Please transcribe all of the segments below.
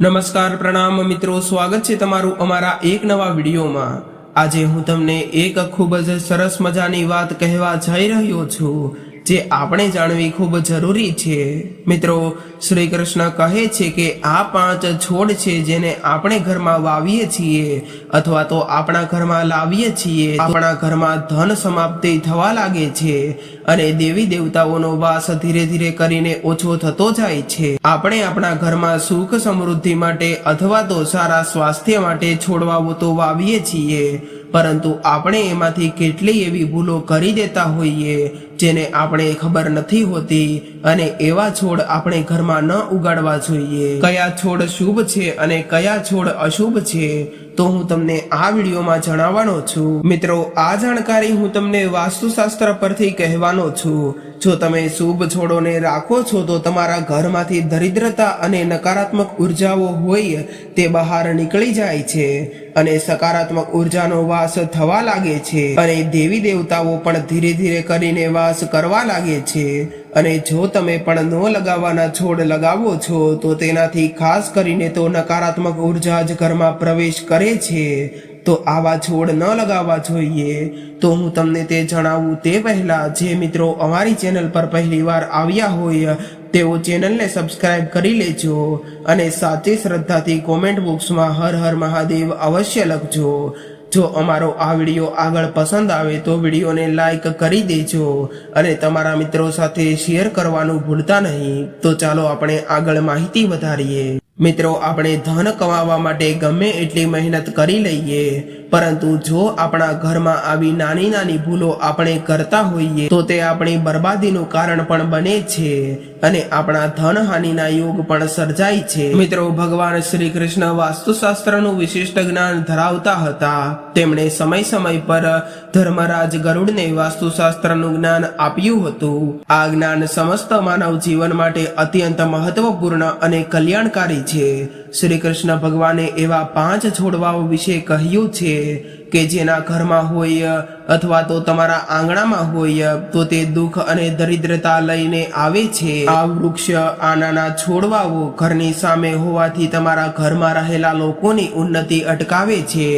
નમસ્કાર, પ્રણામ મિત્રો, સ્વાગત છે તમારું અમારા એક નવા વિડીયોમાં. આજે હું તમને એક ખૂબ જ સરસ મજાની વાત કહેવા જઈ રહ્યો છું. જે આપણે જાણવી ખૂબ જરૂરી છે. મિત્રો, શ્રી કૃષ્ણ કહે છે કે આ પાંચ છોડ છે જેને આપણે ઘરમાં વાવીએ છીએ અથવા તો આપણા ઘરમાં લાવીએ છીએ. આપણા ઘરમાં ધન સમાપ્તિ થવા લાગે છે અને દેવી દેવતાઓનો વાસ ધીરે ધીરે કરીને ઓછો થતો જાય છે. આપણે આપણા ઘરમાં સુખ સમૃદ્ધિ માટે અથવા તો સારા સ્વાસ્થ્ય માટે છોડવાઓ તો વાવીએ છીએ. પરંતુ આપણે એમાંથી કેટલી એવી ભૂલો કરી દેતા હોઈએ જેને આપણે ખબર નથી હોતી અને એવા છોડ આપણે ઘરમાં ન ઉગાડવા જોઈએ. કયા છોડ શુભ છે અને કયા છોડ અશુભ છે તો હું તમને આ વિડીયોમાં જણાવવાનો છું. મિત્રો, આ જાણકારી હું તમને વાસ્તુશાસ્ત્ર પરથી કહેવાનો છું. જો તમે શુભ છોડોને રાખો છો તો તમારા ઘરમાંથી દરિદ્રતા અને નકારાત્મક ઉર્જાઓ હોય તે બહાર નીકળી જાય છે અને સકારાત્મક ઉર્જાનો વાસ થવા લાગે છે અને દેવી દેવતાઓ પણ ધીરે ધીરે કરીને વાસ કરવા લાગે છે. અને જો તમે પણ ન લગાવવાના છોડ લગાવો છો, તો તેનાથી ખાસ કરીને તો નકારાત્મક ઊર્જા જ ઘરમાં પ્રવેશ કરે છે. તો આવા છોડ ન લગાવવા જોઈએ. તો હું તમને તે જણાવું તે પહેલા, જે મિત્રો અમારી ચેનલ પર પહેલીવાર આવ્યા હોય, તેઓ ચેનલને સબસ્ક્રાઇબ કરી લેજો અને સાચી શ્રદ્ધાથી કોમેન્ટ બોક્સમાં હર હર મહાદેવ અવશ્ય લખજો. જો અમારો આ વીડિયો આગળ પસંદ આવે તો વિડીયોને લાઈક કરી દેજો અને તમારા મિત્રો સાથે શેર કરવાનું ભૂલતા નહીં. તો ચાલો આપણે આગળ માહિતી વધારીએ. મિત્રો, આપણે ધન કમાવા માટે ગમે એટલી મહેનત કરી લઈએ, પરંતુ જો આપણા ઘરમાં આવી નાની નાની ભૂલો આપણે કરતા હોઈએ, તો તે આપણી બરબાદીનું કારણ પણ બને છે અને આપણા ધન હાનિના યોગ પણ સર્જાય છે. મિત્રો, ભગવાન શ્રી કૃષ્ણ વાસ્તુશાસ્ત્રનું વિશિષ્ટ જ્ઞાન ધરાવતા હતા. તેમણે સમય સમય પર ધર્મરાજ ગરુડને વાસ્તુશાસ્ત્રનું જ્ઞાન આપ્યું હતું. આ જ્ઞાન સમસ્ત માનવ જીવન માટે અત્યંત મહત્વપૂર્ણ અને કલ્યાણકારી છે. શ્રી કૃષ્ણ ભગવાને એવા પાંચ છોડવાઓ વિશે કહ્યું છે. કે જેના ઘરમાં હોય, અથવા તો તમારા આંગણામાં હોય, તો તે દુઃખ અને દરિદ્રતા લઈને આવે છે. આ વૃક્ષ આ નાના છોડવાઓ ઘરની સામે હોવાથી તમારા ઘરમાં રહેલા લોકોની ઉન્નતિ અટકાવે છે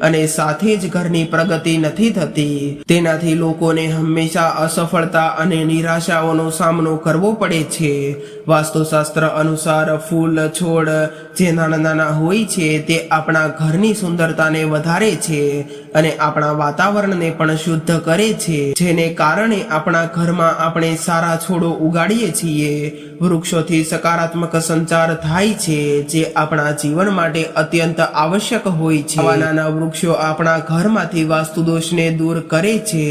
અને સાથે જ ઘરની પ્રગતિ નથી થતી. તેનાથી લોકોને હંમેશા અસફળતા અને નિરાશાઓનો સામનો કરવો પડે છે. વાસ્તુશાસ્ત્ર અનુસાર ફૂલ, છોડ જે નાના નાના હોય છે, તે આપણા ઘરની સુંદરતાને વધારે છે. here અને આપણા વાતાવરણને પણ શુદ્ધ કરે છે. જેને કારણે આપણા ઘરમાં આપણે સારા છોડો ઉગાડીએ છીએ. વૃક્ષોથી સકારાત્મક સંચાર થાય છે, જે આપણા જીવન માટે અત્યંત આવશ્યક હોય છે. નાના વૃક્ષો આપણા ઘરમાંથી વાસ્તુદોષને દૂર કરે છે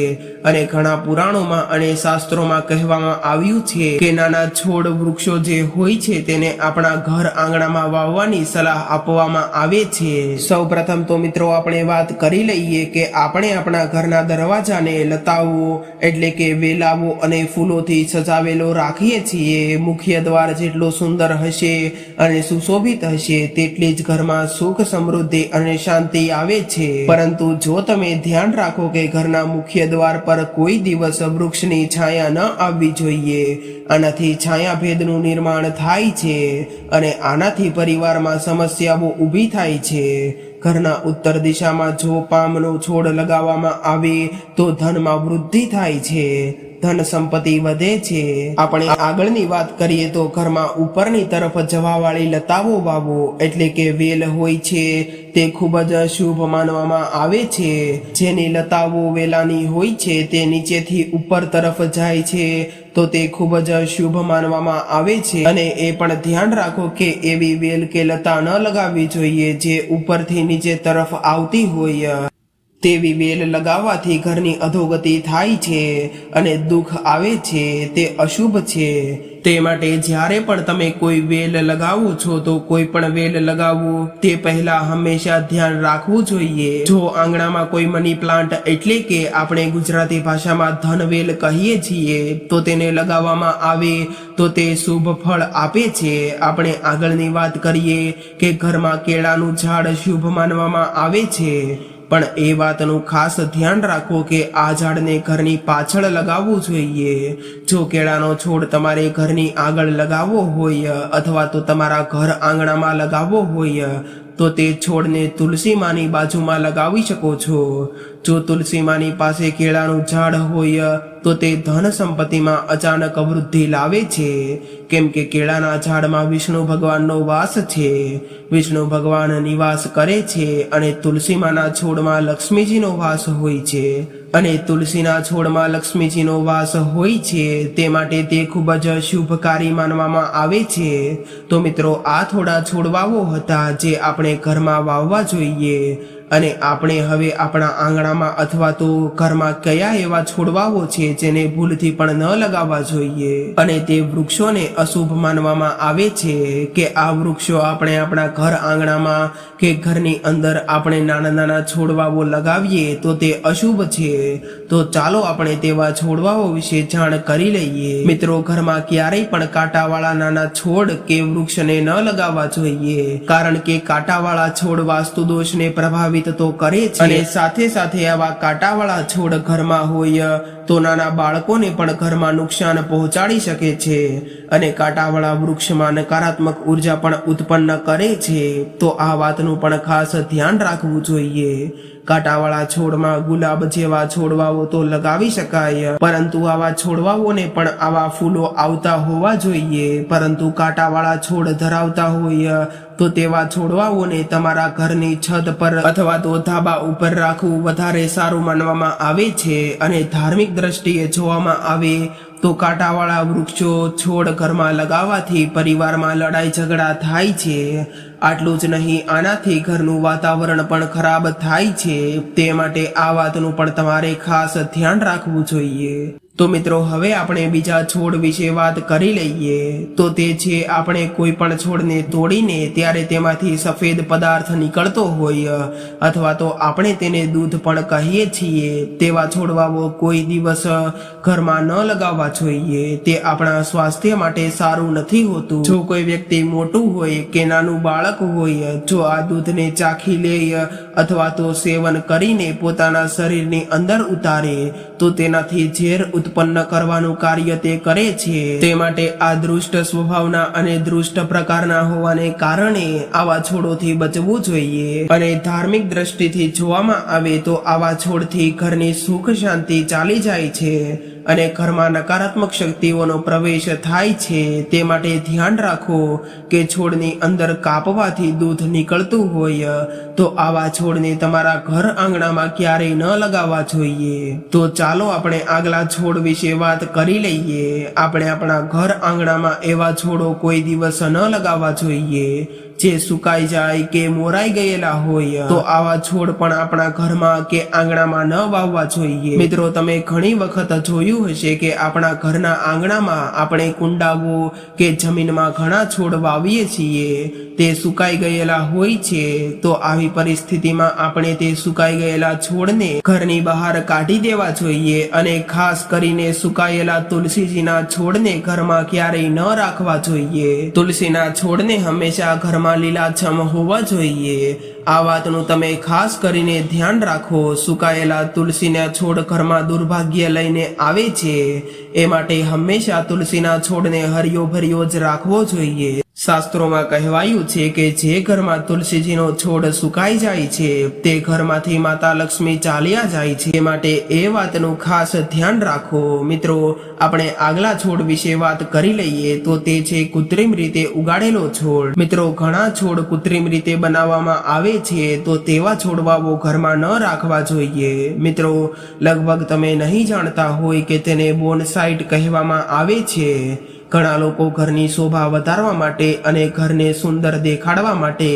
અને ઘણા પુરાણોમાં અને શાસ્ત્રોમાં કહેવામાં આવ્યું છે કે નાના છોડ વૃક્ષો જે હોય છે તેને આપણા ઘર આંગણામાં વાવવાની સલાહ આપવામાં આવે છે. સૌ પ્રથમ તો મિત્રો આપણે વાત કરી લઈએ કે આપણે આપણા ઘરના દરવાજાને લતાઓ એટલે કે વેલાવો અને ફૂલોથી સજાવેલો રાખીએ છીએ. મુખ્ય દ્વાર જેટલો સુંદર હશે અને સુશોભિત હશે, તેટલી જ ઘરમાં સુખ સમૃદ્ધિ અને શાંતિ આવે છે. પરંતુ જો તમે ધ્યાન રાખો કે ઘરના મુખ્ય દ્વાર પર કોઈ દિવસ વૃક્ષની છાયા ન આવવી જોઈએ, આનાથી છાયા ભેદનું નિર્માણ થાય છે અને આનાથી પરિવારમાં સમસ્યાઓ ઊભી થાય છે. ઘરના ઉત્તર દિશામાં જો પામનો છોડ લગાવવામાં આવે તો ધનમાં વૃદ્ધિ થાય છે. ધન સંપત્તિ વધે છે. આપણે આગળની વાત કરીએ તો ઘરમાં ઉપરની તરફ જવાવાળી લતાઓ વાવો, એટલે કે વેલ હોય છે, તે ખૂબ જ શુભ માનવામાં આવે છે. જેની લતાઓ વેલાની હોય છે, તે નીચેથી ઉપર તરફ જાય છે, તો તે ખૂબ જ શુભ માનવામાં આવે છે. અને એ પણ ધ્યાન રાખો કે એવી વેલ કે લતા ન લગાવવી જોઈએ જે ઉપરથી નીચે તરફ આવતી હોય. તેવી વેલ લગાવવાથી ઘરની અધોગતિ થાય છે અને દુઃખ આવે છે, તે અશુભ છે. તે માટે જ્યારે પણ તમે કોઈ વેલ લગાવો છો, તો કોઈ પણ વેલ લગાવો, તે પહેલા હંમેશા ધ્યાન રાખવું જોઈએ. જો આંગણામાં કોઈ મની પ્લાન્ટ એટલે કે આપણે ગુજરાતી ભાષામાં ધનવેલ કહીએ છીએ, તો તેને લગાવવામાં આવે, તો તે શુભ ફળ આપે છે. આપણે આગળની વાત કરીએ કે ઘરમાં કેળાનું ઝાડ શુભ માનવામાં આવે છે. પણ એ વાતનું ખાસ ધ્યાન રાખો કે આ ઝાડને ઘરની પાછળ લગાવવું જોઈએ. જો કેળાનો છોડ તમારે ઘરની આગળ લગાવવો હોય અથવા તો તમારા ઘર આંગણામાં લગાવવો હોય, તો તે છોડને તુલસી માની બાજુમાં લગાવી શકો છો. જો તુલસીમાની પાસે કેળાનું ઝાડ હોય, તો તે ધન સંપત્તિમાં અચાનક વૃદ્ધિ લાવે છે. કેમ કે કેળાના ઝાડમાં વિષ્ણુ ભગવાનનો વાસ છે. વિષ્ણુ ભગવાન નિવાસ કરે છે અને તુલસીમાના છોડમાં લક્ષ્મીજીનો વાસ હોય છે. અને તુલસીના છોડમાં લક્ષ્મીજીનો વાસ હોય છે, તે માટે તે ખૂબ જ શુભકારી માનવામાં આવે છે. તો મિત્રો, આ થોડા છોડવાઓ હતા જે આપણે ઘરમાં વાવવા જોઈએ. અને આપણે હવે આપણા આંગણામાં અથવા તો ઘરમાં કયા એવા છોડવાઓ છે જેને ભૂલથી પણ ન લગાવવા જોઈએ? અને તે વૃક્ષોને અશુભ માનવામાં આવે છે કે આ વૃક્ષો આપણે આપણા ઘર આંગણામાં કે ઘરની અંદર આપણે નાના નાના છોડવાઓ લગાવીએ તો તે અશુભ છે. તો ચાલો આપણે તેવા છોડવાઓ વિશે જાણ કરી લઈએ. મિત્રો, ઘરમાં ક્યારેય પણ કાંટાવાળા નાના છોડ કે વૃક્ષને ન લગાવવા જોઈએ. કારણ કે કાંટાવાળા છોડ વાસ્તુ દોષને પ્રભાવિત તો કરે છે. સાથે સાથે આવા કાંટાવાળા છોડ ઘરમાં હોય તો નાના બાળકોને પણ ઘરમાં નુકસાન પહોંચાડી શકે છે અને કાંટાવાળા વૃક્ષમાં નકારાત્મક ઊર્જા પણ ઉત્પન્ન કરે છે, તો આ વાતનું પણ ખાસ ધ્યાન રાખવું જોઈએ. કાંટાવાળા છોડમાં ગુલાબ જેવા છોડવાઓ તો લગાવી શકાય, પરંતુ આવા છોડવાઓને પણ આવા ફૂલો આવતા હોવા જોઈએ. પરંતુ કાંટાવાળા છોડ ધરાવતા હોય, તો તેવા છોડવાઓને તમારા ઘરની છત પર અથવા તો ધાબા ઉપર રાખવું વધારે સારું માનવામાં આવે છે અને ધાર્મિક દ્રષ્ટિએ જોવામાં આવે તો કાંટાવાળા વૃક્ષો છોડ ઘરમાં લગાવવાથી પરિવારમાં લડાઈ ઝઘડા થાય છે. આટલું જ નહીં, આનાથી ઘરનું વાતાવરણ પણ ખરાબ થાય છે. તે માટે આ વાતનું પણ તમારે ખાસ ધ્યાન રાખવું જોઈએ. તો મિત્રો, હવે આપણે બીજા છોડ વિશે વાત કરી લઈએ. તો તે છે, આપણે કોઈ પણ છોડને તોડીને ત્યારે તેમાંથી સફેદ પદાર્થ નીકળતો હોય, અથવા તો આપણે તેને દૂધ પણ કહીએ છીએ. તેવા છોડવાઓ કોઈ દિવસ ઘરમાં ન લગાવવા જોઈએ. તે આપણા સ્વાસ્થ્ય માટે સારું નથી હોતું. જો કોઈ વ્યક્તિ મોટું હોય કે નાનું બાળક હોય, જો આ દૂધને ચાખી લે અથવા તો સેવન કરીને પોતાના શરીરની અંદર ઉતારે, તો તેનાથી ઝેર ઉત્પન્ન કરવાનું કાર્ય તે કરે છે. તે માટે આ દૃષ્ટ સ્વભાવના અને દૃષ્ટ પ્રકારના હોવાને કારણે આવા છોડોથી બચવું જોઈએ. અને ધાર્મિક દ્રષ્ટિથી જોવામાં આવે તો આવા છોડથી ઘરની સુખ શાંતિ ચાલી જાય છે. અને ઘરમાં નકારાત્મક શક્તિઓનો પ્રવેશ થાય છે, તે માટે ધ્યાન રાખો કે છોડની અંદર કાપવાથી દૂધ નીકળતું હોય, તો આવા છોડને તમારા ઘર આંગણામાં ક્યારેય ન લગાવવા જોઈએ. તો ચાલો આપણે આગલા છોડ વિશે વાત કરી લઈએ. આપણે આપણા ઘર આંગણામાં એવા છોડો કોઈ દિવસ ન લગાવવા જોઈએ. જે સુકાઈ જાય કે મોરાઈ ગયેલા હોય, તો આવા છોડ પણ આપણા ઘરમાં કે આંગણામાં ન વાવવા જોઈએ. મિત્રો, તમે ઘણી વખત જોયું હશે કે આપણા ઘરના આંગણામાં આપણે કુંડાઓ કે જમીનમાં ઘણા છોડ વાવીએ છીએ. તે સુકાઈ ગયેલા હોય છે, તો આવી પરિસ્થિતિમાં આપણે તે સુકાઈ ગયેલા છોડને ઘરની બહાર કાઢી દેવા જોઈએ અને ખાસ કરીને સુકાયેલા તુલસીજીના છોડને ઘરમાં ક્યારેય ન રાખવા જોઈએ. તુલસીના છોડને હંમેશા ઘરમાં લીલાછમ હોવા જોઈએ. આ વાતનું તમે ખાસ કરીને ધ્યાન રાખો. સુકાયેલા તુલસીના છોડ ઘરમાં દુર્ભાગ્ય લઈને આવે છે. એ માટે હંમેશા તુલસીના છોડને હરિયો ભર્યો જ રાખવો જોઈએ. શાસ્ત્રોમાં કહેવાયું છે કે જે ઘરમાં તુલસીજીનો છોડ સુકાઈ જાય છે, તે ઘરમાંથી માતા લક્ષ્મી ચાલ્યા જાય છે. માટે એ વાતનું ખાસ ધ્યાન રાખો. મિત્રો, આપણે આગલા છોડ વિશે વાત કરી લઈએ તો તે છે કૃત્રિમ રીતે ઉગાડેલો છોડ. મિત્રો, ઘણા છોડ કૃત્રિમ રીતે બનાવવામાં આવે છે, તો તેવા છોડવાઓ ઘરમાં ન રાખવા જોઈએ. મિત્રો, લગભગ તમે નહીં જાણતા હોય કે તેને બોનસાઇટ કહેવામાં આવે છે. ઘણા લોકો ઘરની શોભા વધારવા માટે અને ઘરને સુંદર દેખાડવા માટે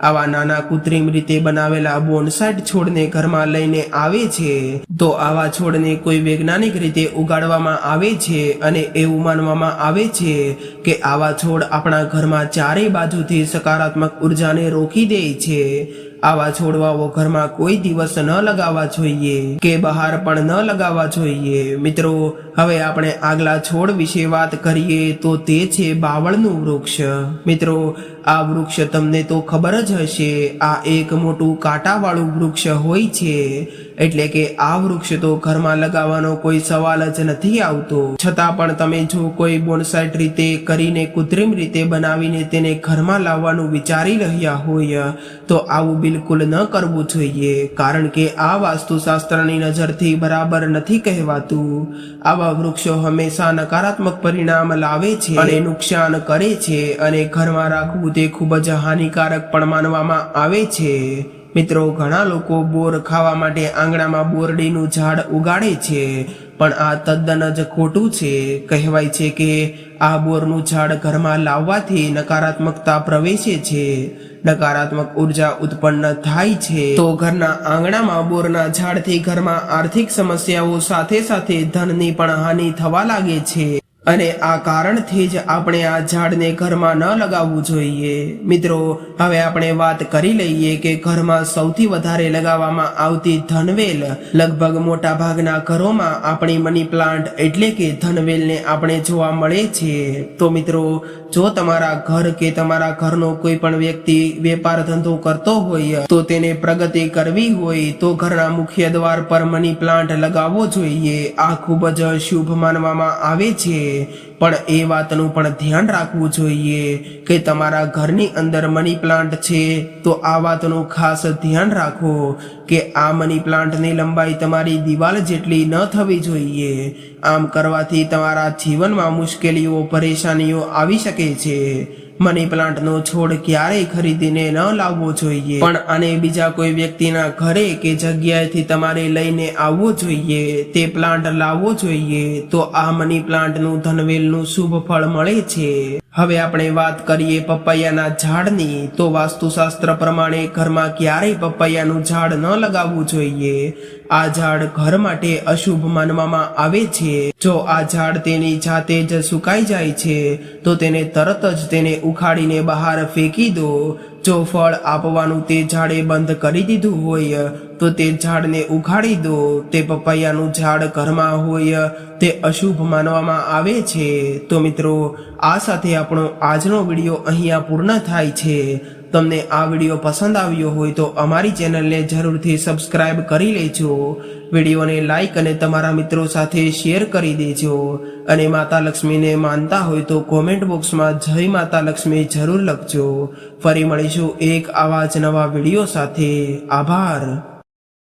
આવા નાના કૃત્રિમ રીતે બનાવેલા બોનસાઇટ છોડને ઘરમાં લઈને આવે છે. તો આવા છોડને કોઈ વૈજ્ઞાનિક રીતે ઉગાડવામાં આવે છે અને એવું માનવામાં આવે છે કે આવા છોડ આપણા ઘરમાં ચારેય બાજુથી સકારાત્મક ઉર્જાને રોકી દે છે. આવા છોડવાઓ ઘરમાં કોઈ દિવસ ન લગાવવા જોઈએ, કે બહાર પણ ન લગાવવા જોઈએ. મિત્રો, હવે આપણે આગલા છોડ વિશે વાત કરીએ તો તે છે બાવળનું વૃક્ષ. મિત્રો આ વૃક્ષ તમને તો ખબર જ હશે, આ એક મોટું કાંટાવાળું વૃક્ષ હોય છે. એટલે કે આ વૃક્ષ તો ઘરમાં લગાવવાનો કોઈ સવાલ જ નથી આવતો. છતાં પણ તમે જો કોઈ બોનસાઇટ રીતે કરીને કૃત્રિમ રીતે બનાવીને તેને ઘરમાં લાવવાનું વિચારી રહ્યા હોય, તો આવું બિલકુલ ન કરવું જોઈએ. કારણ કે આ વાસ્તુશાસ્ત્રની નજરથી બરાબર નથી કહેવાતું. આવા વૃક્ષો હંમેશા નકારાત્મક પરિણામ લાવે છે અને નુકસાન કરે છે અને ઘરમાં રાખવું તે ખૂબ જ હાનિકારક પણ માનવામાં આવે છે. મિત્રો, ઘણા લોકો બોર ખાવા માટે આંગણામાં બોરડીનું ઝાડ ઉગાડે છે, પણ આ તદ્દન જ ખોટું છે. કહેવાય છે કે આ બોરનું ઝાડ ઘરમાં લાવવાથી નકારાત્મકતા પ્રવેશે છે. નકારાત્મક ઊર્જા ઉત્પન્ન થાય છે. તો ઘરના આંગણામાં બોરના ઝાડથી ઘરમાં આર્થિક સમસ્યાઓ સાથે સાથે ધનની પણ હાનિ થવા લાગે છે. અને આ કારણથી જ આપણે આ ઝાડને ઘરમાં ન લગાવવું જોઈએ. મિત્રો, હવે આપણે વાત કરી લઈએ કે ઘરમાં સૌથી વધારે લગાવવામાં આવતી ધનવેલ. લગભગ મોટા ભાગના ઘરોમાં આપણી મની પ્લાન્ટ એટલે કે ધનવેલને આપણે જોવા મળે છે. તો મિત્રો, જો તમારા ઘર કે તમારા ઘરનો કોઈ પણ વ્યક્તિ વેપાર ધંધો કરતો હોય, તો તેને પ્રગતિ કરવી હોય, તો ઘરના મુખ્ય દ્વાર પર મની પ્લાન્ટ લગાવવો જોઈએ. આ ખૂબ જ શુભ માનવામાં આવે છે. પણ એ વાતનું પણ ધ્યાન રાખવું જોઈએ કે તમારા ઘરની અંદર મની પ્લાન્ટ છે, તો આ વાતનું ખાસ ધ્યાન રાખો કે આ મની પ્લાન્ટની લંબાઈ તમારી દિવાલ જેટલી ન થવી જોઈએ. આમ કરવાથી તમારા જીવનમાં મુશ્કેલીઓ, પરેશાનીઓ આવી શકે છે. મની પ્લાન્ટનો છોડ ક્યારેય ખરીદીને ન લાવવો જોઈએ. પણ આને બીજા કોઈ વ્યક્તિના ઘરે કે જગ્યાએથી તમારે લઈને આવવો જોઈએ, તે પ્લાન્ટ લાવવો જોઈએ, તો આ મની પ્લાન્ટનું ધનવેલનું શુભ ફળ મળે છે. હવે આપણે વાત કરીએ પપૈયાના ઝાડની, તો વાસ્તુશાસ્ત્ર પ્રમાણે ઘરમાં ક્યારેય પપૈયાનું ઝાડ ન લગાવવું જોઈએ. આ ઝાડ ઘર માટે અશુભ માનવામાં આવે છે. જો આ ઝાડ તેની જાતે જ સુકાઈ જાય છે, તો તેને તરત જ તેને ઉખાડીને બહાર ફેંકી દો. જો ફળ આપવાનું તે ઝાડે બંધ કરી દીધું હોય તો તે ઝાડને ઉખાડી દો. તે પપૈયાનું ઝાડ ઘરમાં હોય, તે અશુભ માનવામાં આવે છે. તો મિત્રો, આ સાથે આપણો આજનો વીડિયો અહીંયા પૂર્ણ થાય છે. તમને આ વીડિયો પસંદ આવ્યો હોય તો અમારી ચેનલને જરૂરથી સબસ્ક્રાઇબ કરી લેજો. વિડીયોને લાઈક અને તમારા મિત્રો સાથે શેર કરી દેજો. અને માતા લક્ષ્મીને માનતા હોય તો કોમેન્ટ બોક્સમાં જય માતા લક્ષ્મી જરૂર લખજો. ફરી મળીશું એક આવા જ નવા વીડિયો સાથે. આભાર.